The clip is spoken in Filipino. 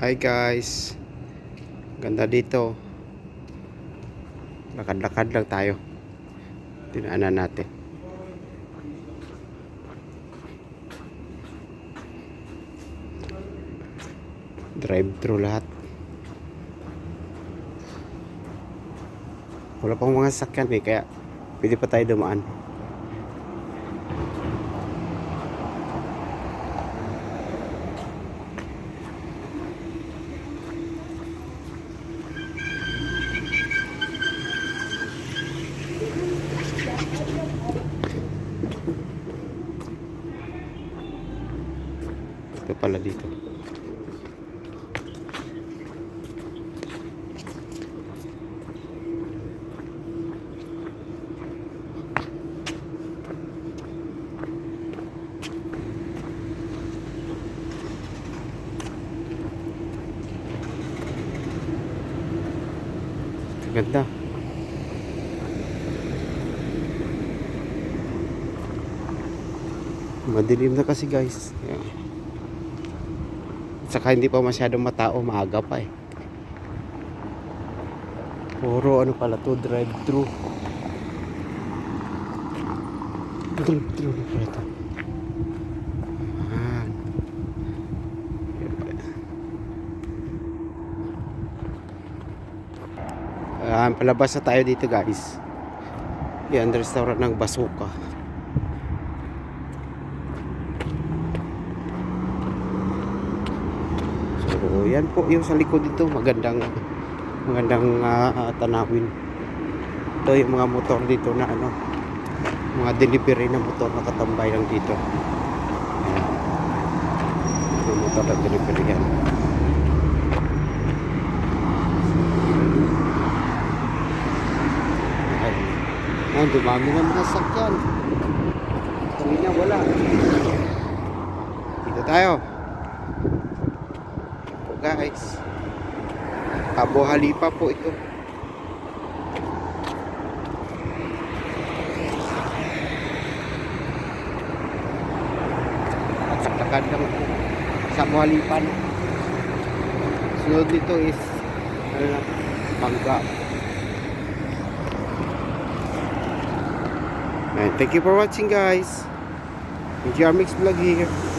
Hi guys. Ganda dito. Lakad-lakad lang tayo. Tinaanan natin. Drive-thru lahat. Wala pang mga sakyan eh, kaya pwede pa tayo dumaan. Ito pala dito. Ganda. Madilim na kasi guys. Ayan. Saka hindi pa masyadong matao, maaga pa eh. Puro ano pala to, drive-thru. Drive-thru na pala to. Ayan. Ayan, palabas na tayo dito guys. Yan, restaurant ng Basuka. So, yan po yung sa likod dito. Magandang magandang ah, tanawin. Ito yung mga motor dito na ano, mga delivery na motor na katambay lang dito. Ayan. Yung motor na delivery yan. Ay, ay, dumami ng mga sakyan. Kanina wala. Dito tayo. Guys. Abu Halipa po ito. At lang po. Sa Abu Halipa. no? Sunod nito is ano na, Mangga. And thank you for watching guys. Enjoy our mix vlog here.